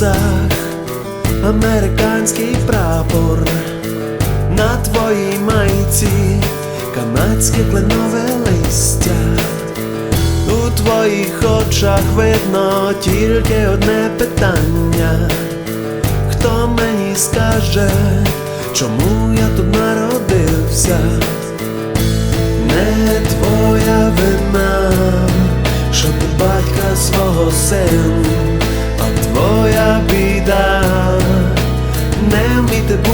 небесах американський прапор, на твоїй майці канадське кленове листя. У твоїх очах видно тільки одне питання. Хто мені скаже, чому я тут народився?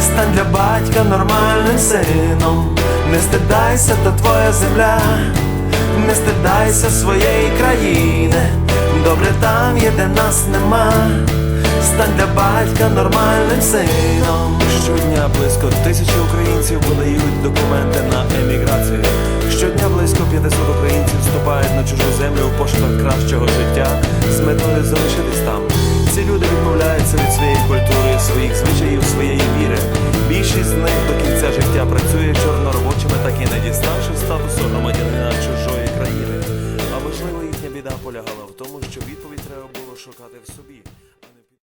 Стань для батька нормальним сином. Не стидайся, то твоя земля, не стидайся своєї країни. Добре там є, де нас нема. Стань для батька нормальним сином. Щодня близько тисячі українців подають документи на еміграцію. Щодня близько 500 українців вступають на чужу землю в пошуках кращого життя з метою залишитись там. Ці люди відмовляються від своєї культури, своїх звичаїв, Ну, Можливо, їхня біда полягала в тому, що відповідь треба було шукати в собі.